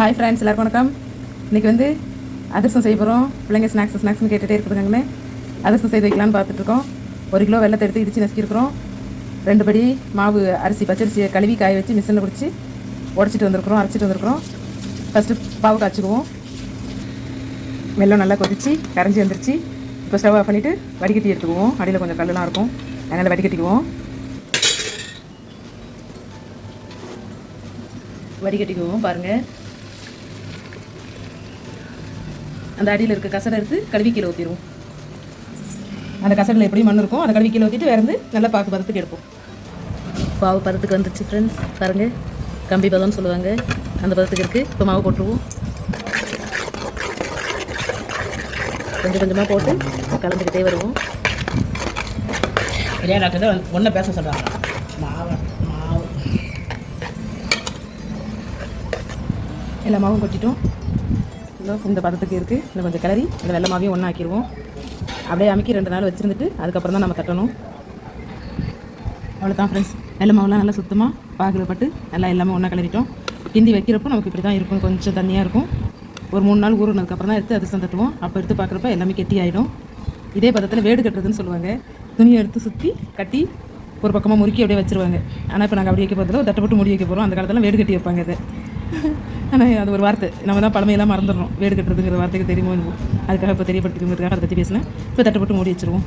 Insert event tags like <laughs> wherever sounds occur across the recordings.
Hi friends எல்லாருக்கும் வணக்கம். இன்றைக்கி வந்து அதிரசம் செய்ய போகிறோம் பிள்ளைங்க ஸ்நாக்ஸ் ஸ்நாக்ஸ்னு கேட்டுகிட்டே இருக்கிறாங்கன்னு அதிரசம் செய்து வைக்கலான்னு பார்த்துட்ருக்கோம் ஒரு கிலோ வெள்ளத்தை எடுத்து இடித்து நசுக்கியிருக்கிறோம் ரெண்டு படி மாவு அரிசி பச்சரிசியை கழுவி காய வச்சு மிஷினில் பிடிச்சி உடச்சிட்டு வந்திருக்கிறோம் அரைச்சிட்டு வந்திருக்கிறோம். ஃபஸ்ட்டு பாவு காய்ச்சிக்குவோம். வெள்ளம் நல்லா கொதிச்சு கரைஞ்சி வந்துருச்சு. இப்போ ஸ்டவ் ஆஃப் பண்ணிவிட்டு வடிகட்டி எடுத்துக்குவோம். அடியில் கொஞ்சம் கல்லெலாம் இருக்கும். அதனால் வடிகட்டிக்குவோம். வடிகட்டிக்குவோம் பாருங்கள் அந்த அடியில் இருக்க கசடை எடுத்து கழுவி கீழே ஊற்றிடுவோம் அந்த கசடில் எப்படி மண் இருக்கும். அந்த கழுவி கீழே ஊற்றிட்டு வேறு நல்லா பாக்கு பதத்துக்கு எடுப்போம். பாவு பதத்துக்கு வந்துருச்சு ஃப்ரெண்ட்ஸ் பாருங்கள் கம்பி பதம்னு சொல்லுவாங்க. அந்த பதத்துக்கு இருக்குது இப்போ மாவு போட்டுருவோம். கொஞ்சம் கொஞ்சமாக போட்டு கலந்துக்கிட்டே வருவோம். பெரிய டாக்டர் ஒன்றை பேச சொல்கிறாங்க மாவு மாவு. எல்லா மாவும் கொட்டிட்டோம். இதோ இந்த பதத்துக்கு இருக்குது இன்னும் கொஞ்சம் கிளறி இந்த வெள்ளை மாவையும் ஒன்றா ஆக்கிடுவோம். அப்படியே அமைக்கி ரெண்டு நாள் வச்சுருந்துட்டு அதுக்கப்புறம் தான் நம்ம தட்டணும். அவ்வளோதான் ஃப்ரெண்ட்ஸ் வெள்ளை மாவுலாம் நல்லா சுத்தமாக பாகில் பட்டு நல்லா எல்லாமே ஒன்றா கிளறிட்டோம். கிண்டி வைக்கிறப்போ நமக்கு இப்படி தான் இருக்கும். கொஞ்சம் தண்ணியாக இருக்கும். ஒரு மூணு நாள் ஊறினதுக்கப்புறம் தான் எடுத்து அதிர்ஷ்டம் தட்டுவோம். அப்போ எடுத்து பார்க்குறப்ப எல்லாமே கெட்டி ஆகிடும் இதே பதத்தில் வேடு கட்டுறதுன்னு சொல்லுவாங்க. துணியை எடுத்து சுற்றி கட்டி ஒரு பக்கமாக முறுக்கி அப்படியே வச்சுருவாங்க. ஆனால் இப்போ நாங்கள் அப்படி வைக்க போகிறதில்ல தட்டப்பட்டு முடி வைக்க போகிறோம் அந்த காலத்தில் வேடு கட்டி வைப்பாங்க அதை <laughs> ஆனால் அது ஒரு வார்த்தை. நம்ம தான் பழமையெல்லாம் மறந்துடுறோம் வேடு கட்டுறதுங்கிற வார்த்தைக்கு தெரியுமோ அதுக்காக இப்போ தெரியப்படுத்திக்கிறதுக்காக அதை பற்றி பேசினேன். இப்போ தட்டப்பட்டு மூடி வச்சிருவோம்.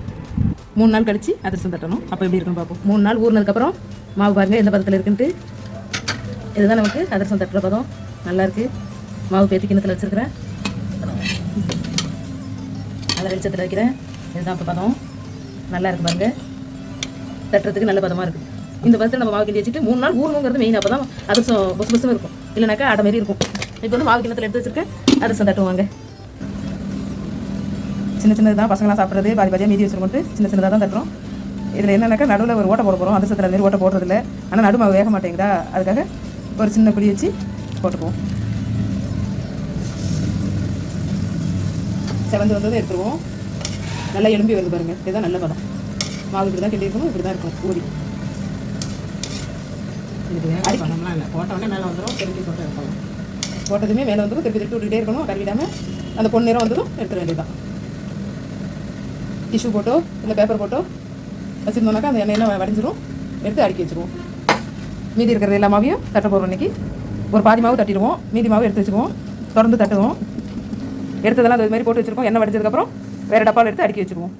மூணு நாள் கழித்து அதிர்ஷ்டம் தட்டணும். அப்போ எப்படி இருக்குன்னு பார்ப்போம். மூணு நாள் ஊறினதுக்கப்புறம் மாவு பாருங்கள் எந்த பதத்தில் இருக்குன்ட்டு. இதுதான் நமக்கு அதிரசம் தட்டுற பதம். நல்லாயிருக்கு மாவு பேத்தி கிணத்துல வச்சிருக்கிறேன். நல்லா வெளிச்சத்தில் வைக்கிறேன். இதுதான் இப்போ பதம். நல்லா இருக்கு பாருங்கள் தட்டுறதுக்கு நல்ல பதமாக இருக்குது இந்த பதத்தில் நம்ம மாவு கிண்டி வச்சுட்டு மூணு நாள் ஊறணுங்கிறது மெயின் அப்போ தான் அதிர்ஷ்டம் பொசு பொசுன்னு இருக்கும். இல்லைனாக்கா அடை மாரி இருக்கும். இப்போ வந்து மாவு கிணத்துல எடுத்து வச்சிருக்கேன். அதிர்ஷ்டம் தட்டுவாங்க சின்ன சின்னதாக பசங்களாம் சாப்பிட்றது பாதி பாதியாக மீதி வச்சுருக்கோன்ட்டு சின்ன சின்னதாக தான் தட்டுறோம். இதில் என்னென்னாக்கா நடுவில் ஒரு ஓட்டை போட போகிறோம் அதிர்ஷ்டத்தில் மாரி ஓட்டை போடுறதில்ல. ஆனால் நடு மாவு வேக மாட்டேங்குதா? அதுக்காக ஒரு சின்ன குழி வச்சு போட்டுக்குவோம். செவந்து வந்ததும் எடுத்துருவோம். நல்லா எலும்பி வருது பாருங்கள் இதுதான் நல்ல பதம். மாவு இப்படி தான் கிண்டி இருக்கணும். இப்படி தான் இருக்கும் ஊறி. இல்லை. போட்ட உடனே மேலே வந்துடும் திருப்பி போட்டு போட்டதுமே மேலே வந்துடும் திருப்பி திருப்பி விட்டுக்கிட்டே இருக்கணும். கருவிடாமல் அந்த பொன் நிறம் வந்ததும் எடுத்துட வேண்டியதுதான். டிஷ்யூ போட்டோ இல்லை பேப்பர் போட்டோ வச்சுருந்தோம்னாக்கா அந்த எண்ணெயெல்லாம் வடிஞ்சிரும். எடுத்து அடுக்கி வச்சுருவோம். மீதி இருக்கிறது எல்லா மாவையும் தட்ட போகிறோம் இன்னைக்கு. ஒரு பாதி மாவு தட்டிடுவோம். மீதி மாவு எடுத்து வச்சுக்குவோம் தொடர்ந்து தட்டுவோம். எடுத்ததெல்லாம் அது மாதிரி போட்டு வச்சுருக்கோம். எண்ணெய் வடிச்சதுக்கப்புறம் வேறு டப்பாவில் எடுத்து அடுக்கி வச்சுருவோம்.